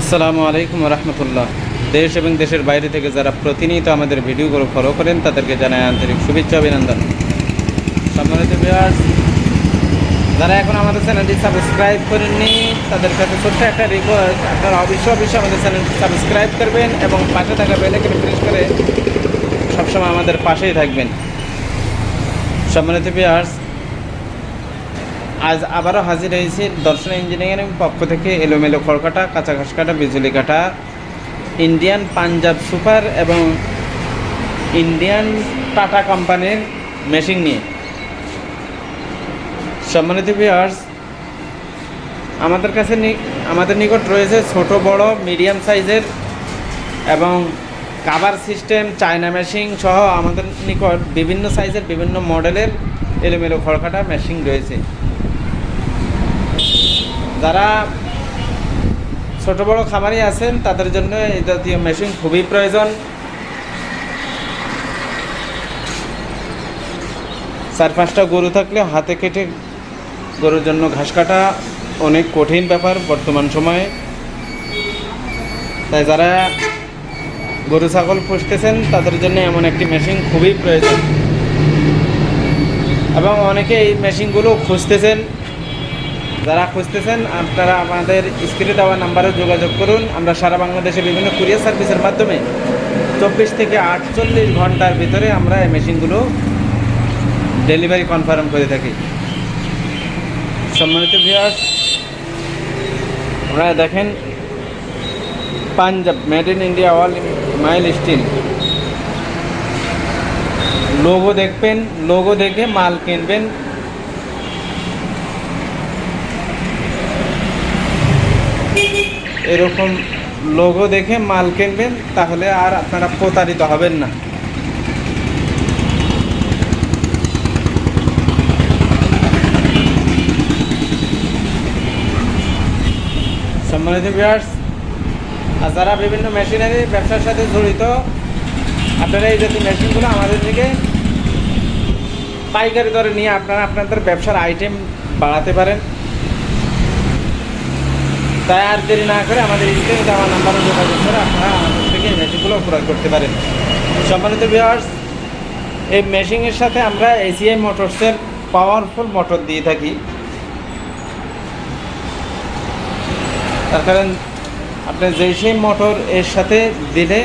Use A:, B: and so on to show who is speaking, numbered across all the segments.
A: আসসালামু আলাইকুম রহমতুল্লাহ। দেশ এবং দেশের বাইরে থেকে যারা প্রতিনিয়ত আমাদের ভিডিওগুলো ফলো করেন, তাদেরকে জানাই আন্তরিক শুভেচ্ছা অভিনন্দন। সম্মানিত যারা এখন আমাদের চ্যানেলটি সাবস্ক্রাইব করেননি, তাদের কাছে ছোট্ট একটা রিকোয়েস্ট আপনারা অবশ্যই অবশ্যই আমাদের চ্যানেলটি সাবস্ক্রাইব করবেন এবং পাশে থাকা বেলাইকনে প্রেস করে সবসময় আমাদের পাশেই থাকবেন। সম্মানিত ভিউয়ার্স আজ আবারও হাজির হয়েছি দর্শন ইঞ্জিনিয়ারিং পক্ষ থেকে এলোমেলো খড়কাটা কাঁচা ঘাস কাটা বিজুলি কাটা ইন্ডিয়ান পাঞ্জাব সুপার এবং ইন্ডিয়ান টাটা কোম্পানির মেশিন নিয়ে। সম্মানিত ভিউয়ার্স আমাদের কাছে আমাদের নিকট রয়েছে ছোট, বড় মিডিয়াম সাইজের এবং কাভার সিস্টেম চায়না মেশিন সহ আমাদের নিকট বিভিন্ন সাইজের বিভিন্ন মডেলের এলোমেলো খড়কাটা মেশিন রয়েছে। যারা ছোট বড় খামারি আছেন, তাদের জন্য এই জাতীয় মেশিন খুবই প্রয়োজন। চার পাঁচটা গরু থাকলে হাতে কেটে গরুর জন্য ঘাস কাটা অনেক কঠিন ব্যাপার বর্তমান সময়ে। তাই যারা গরু, ছাগল পুষতেছেন, তাদের জন্য এমন একটি মেশিন খুবই প্রয়োজন। এবং অনেকে এই মেশিনগুলো খুঁজতেছেন। যারা খুঁজতেছেন, আপনারা আমাদের স্ক্রিনে দেওয়া নাম্বারে যোগাযোগ করুন। আমরা সারা বাংলাদেশে বিভিন্ন কুরিয়ার সার্ভিসের মাধ্যমে চব্বিশ থেকে আটচল্লিশ ঘণ্টার ভিতরে আমরা এই মেশিনগুলো ডেলিভারি কনফার্ম করে থাকি। সম্মানিত ভিউয়ার্স, আপনারা দেখেন, Punjab made in India all mild steel. Logo দেখবেন, লোগো দেখে মাল কিনবেন এরকম লোগো দেখে মাল কিনবেন, তাহলে আর আপনারা প্রতারিত হবেন না। সম্মানিত ভিউয়ার্স আর যারা বিভিন্ন মেশিনারি ব্যবসার সাথে জড়িত, আপনারা এই জাতীয় মেশিনগুলো আমাদের থেকে পাইকারি দরে নিয়ে আপনারা আপনাদের ব্যবসার আইটেম বাড়াতে পারেন। তাই আর দেরি না করে আমাদের স্ক্রিনে দেওয়া নাম্বারে যোগাযোগ করে আপনারা আমাদের থেকে এই মেশিনগুলো ক্রয় করতে পারেন। সম্মানিত ভিউয়ার্স এই মেশিনের সাথে আমরা এসিআই মোটরসের পাওয়ারফুল মোটর দিয়ে থাকি। তার কারণ আপনার যেই সেই মোটর এর সাথে দিলে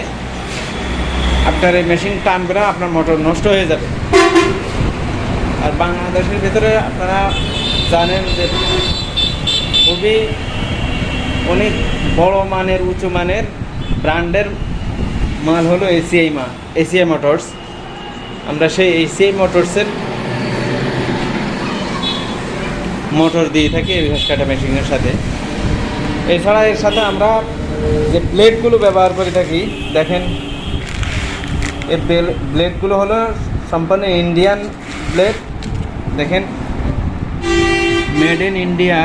A: আপনার এই মেশিন টানবে না, আপনার মোটর নষ্ট হয়ে যাবে। আর বাংলাদেশের ভিতরে আপনারা জানেন যে খুবই অনেক বড় মানের, উঁচু মানের ব্র্যান্ডের মাল হলো এসিআই মা এসিআই মোটরস আমরা সেই এসিআই মোটরসের মোটর দিয়ে থাকি এই ঘাস কাটা মেশিনের সাথে। এছাড়া এর সাথে আমরা যে ব্লেডগুলো ব্যবহার করে থাকি, দেখেন এই ব্লেডগুলো হলো সম্পূর্ণ ইন্ডিয়ান ব্লেড দেখেন মেড ইন ইন্ডিয়া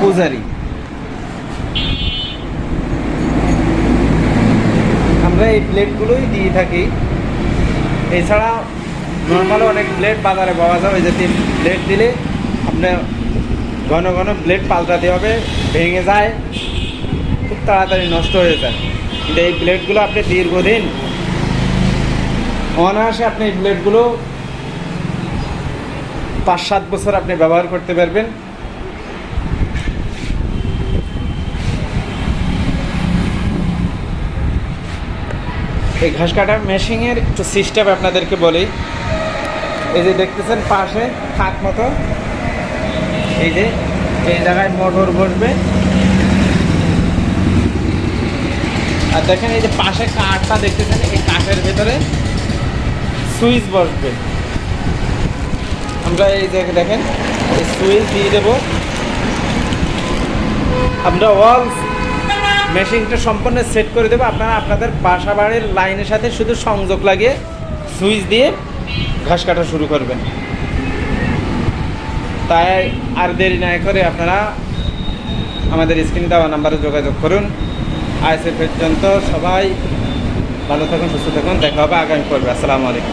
A: পূজারি আমরা এই ব্লেডগুলোই দিয়ে থাকি। এছাড়া নর্মাল অনেক ব্লেড বাজারে পাওয়া যায়। ওই জাতীয় ব্লেড দিলে আপনার ঘন ঘন ব্লেড পাল্টাতে হবে, ভেঙে যায়, খুব তাড়াতাড়ি নষ্ট হয়ে যায়। কিন্তু এই ব্লেডগুলো আপনি দীর্ঘদিন অনায়াসে আপনি এই ব্লেডগুলো পাঁচ সাত বছর আপনি ব্যবহার করতে পারবেন। এই ঘাস কাটার মেশিনের একটু সিস্টেম আপনাদেরকে বলি। এই যে দেখতেছেন পাশে থাক মতো। এই যে, এই জায়গায় মোটর বসবে। আর দেখেন এই যে পাশে কাঠটা দেখতেছেন, এই কাঠের ভেতরে সুইচ বসবে। আমরা এই যে দেখেন, এই সুইচ দিয়ে দেবো। আমরা ওয়াল মেশিনটা সম্পূর্ণ সেট করে দেবো। আপনারা আপনাদের বাসা বাড়ির লাইনের সাথে শুধু সংযোগ লাগিয়ে সুইচ দিয়ে ঘাস কাটা শুরু করবেন। তাই আর দেরি না করে আপনারা আমাদের স্ক্রিন দেওয়া নাম্বারে যোগাযোগ করুন। আজ পর্যন্ত সবাই ভালো থাকুন, সুস্থ থাকুন। দেখা হবে আগামী পর্বে। আসসালামু আলাইকুম।